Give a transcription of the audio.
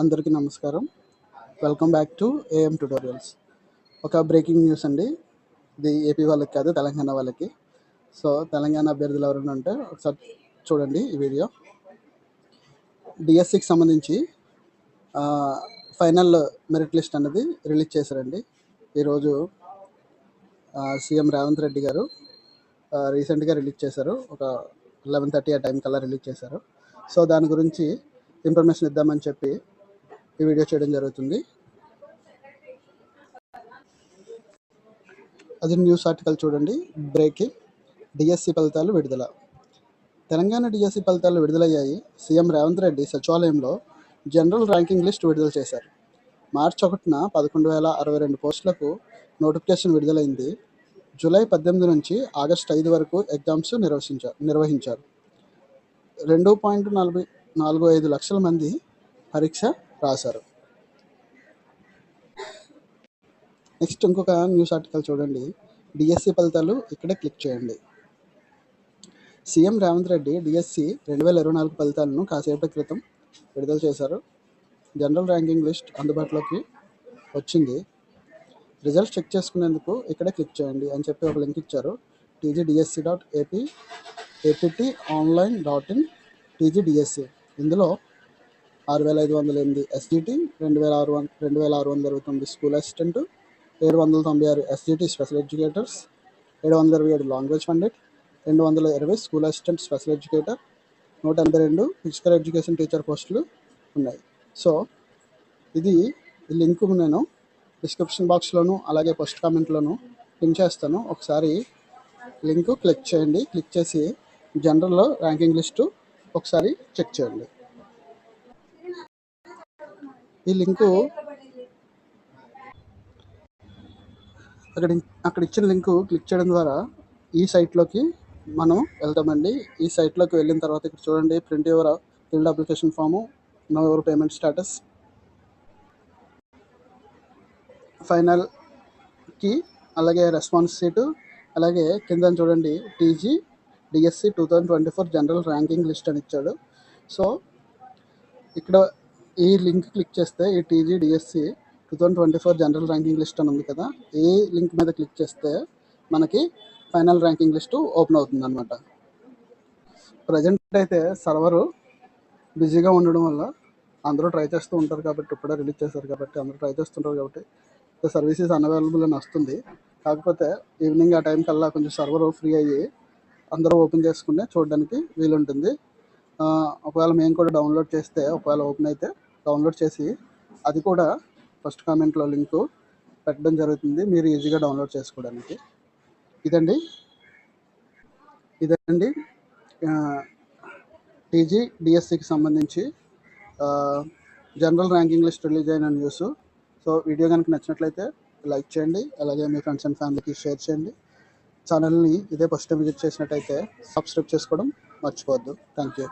అందరికీ నమస్కారం. Welcome back to AM tutorials ఒక బ్రేకింగ్ న్యూస్ అండి. ఇది ఏపీ వాళ్ళకి కాదు తెలంగాణ వాళ్ళకి. సో తెలంగాణ అభ్యర్థులు ఎవరైనా ఉంటే ఒకసారి చూడండి ఈ వీడియో. డిఎస్సికి సంబంధించి ఫైనల్ మెరిట్ లిస్ట్ అనేది రిలీజ్ చేశారండి. ఈరోజు సీఎం రేవంత్ రెడ్డి గారు రీసెంట్గా రిలీజ్ చేశారు. ఒక లెవెన్ థర్టీ ఆ టైం కల్లా రిలీజ్ చేశారు. సో దాని గురించి ఇన్ఫర్మేషన్ ఇద్దామని చెప్పి ఈ వీడియో చేయడం జరుగుతుంది. అది న్యూస్ ఆర్టికల్ చూడండి. బ్రేకింగ్. డిఎస్సి ఫలితాలు విడుదల. తెలంగాణ డిఎస్సి ఫలితాలు విడుదలయ్యాయి. సీఎం రేవంత్ రెడ్డి సచివాలయంలో జనరల్ ర్యాంకింగ్ లిస్ట్ విడుదల చేశారు. మార్చి ఒకటిన పదకొండు వేల అరవై రెండు పోస్టులకు నోటిఫికేషన్ విడుదలైంది. జూలై పద్దెనిమిది నుంచి ఆగస్టు ఐదు వరకు ఎగ్జామ్స్ నిర్వహించారు నిర్వహించారు. రెండు పాయింట్ నలభై నాలుగు ఐదు లక్షల మంది పరీక్ష రాశారు. నెక్స్ట్ ఇంకొక న్యూస్ ఆర్టికల్ చూడండి. డిఎస్సి ఫలితాలు ఇక్కడే క్లిక్ చేయండి. సీఎం రేవంత్ రెడ్డి డిఎస్సి రెండు వేల ఇరవై నాలుగు ఫలితాలను కాసేపటి క్రితం విడుదల చేశారు. జనరల్ ర్యాంకింగ్ లిస్ట్ అందుబాటులోకి వచ్చింది. రిజల్ట్స్ చెక్ చేసుకునేందుకు ఇక్కడే క్లిక్ చేయండి అని చెప్పి ఒక లింక్ ఇచ్చారు. TGDSC dot AP APT online dot in TGDSC. ఇందులో ఆరు వేల ఐదు వందల ఎనిమిది ఎస్జిటి రెండు వేల ఆరు వంద రెండు వేల ఆరు వందల ఇరవై తొమ్మిది స్కూల్ అసిస్టెంట్ ఏడు వందల తొంభై ఆరు ఎస్జిటి స్పెషల్ ఎడ్యుకేటర్స్ ఏడు వందల ఇరవై ఏడు లాంగ్వేజ్ పండిట్ రెండు వందల ఇరవై స్కూల్ అసిస్టెంట్ స్పెషల్ ఎడ్యుకేటర్ నూట ఎనభై రెండు ఫిజికల్ ఎడ్యుకేషన్ టీచర్ పోస్టులు ఉన్నాయి. సో ఇది ఈ లింక్ నేను డిస్క్రిప్షన్ బాక్స్లోను అలాగే పోస్ట్ కామెంట్లోను పిన్ చేస్తాను. ఒకసారి లింక్ క్లిక్ చేయండి. క్లిక్ చేసి జనరల్లో ర్యాంకింగ్ లిస్టు ఒకసారి చెక్ చేయండి. ఈ లింకు అక్కడ అక్కడ ఇచ్చిన లింకు క్లిక్ చేయడం ద్వారా ఈ సైట్లోకి మనం వెళ్తామండి. ఈ సైట్లోకి వెళ్ళిన తర్వాత ఇక్కడ చూడండి print your filled application form know your payment status. ఫైనల్కి అలాగే రెస్పాన్స్ సీటు అలాగే కింద చూడండి TG DSC two thousand twenty four general ranking list అని ఇచ్చాడు. సో ఇక్కడ ఈ లింక్ క్లిక్ చేస్తే ఈ TG DSC two thousand twenty four general ranking list అని ఉంది కదా ఈ లింక్ మీద క్లిక్ చేస్తే మనకి ఫైనల్ ర్యాంకింగ్ లిస్టు ఓపెన్ అవుతుంది అనమాట ప్రజెంట్ అయితే సర్వరు బిజీగా ఉండడం వల్ల అందరూ ట్రై చేస్తూ ఉంటారు కాబట్టి ఇప్పుడే రిలీజ్ చేశారు కాబట్టి అందరూ ట్రై చేస్తుంటారు కాబట్టి సర్వీసెస్ అన్అవైలబుల్ అని వస్తుంది. కాకపోతే ఈవినింగ్ ఆ టైం కల్లా కొంచెం సర్వర్ ఫ్రీ అయ్యి అందరూ ఓపెన్ చేసుకునే చూడడానికి వీలుంటుంది. ఒకవేళ మేము కూడా డౌన్లోడ్ చేస్తే ఒకవేళ ఓపెన్ అయితే డౌన్లోడ్ చేసి అది కూడా ఫస్ట్ కామెంట్లో లింకు పెట్టడం జరుగుతుంది. మీరు ఈజీగా డౌన్లోడ్ చేసుకోవడానికి. ఇదండి. ఇదండి టీజీ డిఎస్సికి సంబంధించి జనరల్ ర్యాంకింగ్ లిస్ట్ రిలీజ్ అయిన న్యూస్. సో వీడియో కనుక నచ్చినట్లయితే లైక్ చేయండి. అలాగే మీ ఫ్రెండ్స్ అండ్ ఫ్యామిలీకి షేర్ చేయండి. ఛానల్ని ఇదే ఫస్ట్ టైం విజిట్ చేసినట్టయితే సబ్స్క్రైబ్ చేసుకోవడం మర్చిపోవద్దు. Thank you.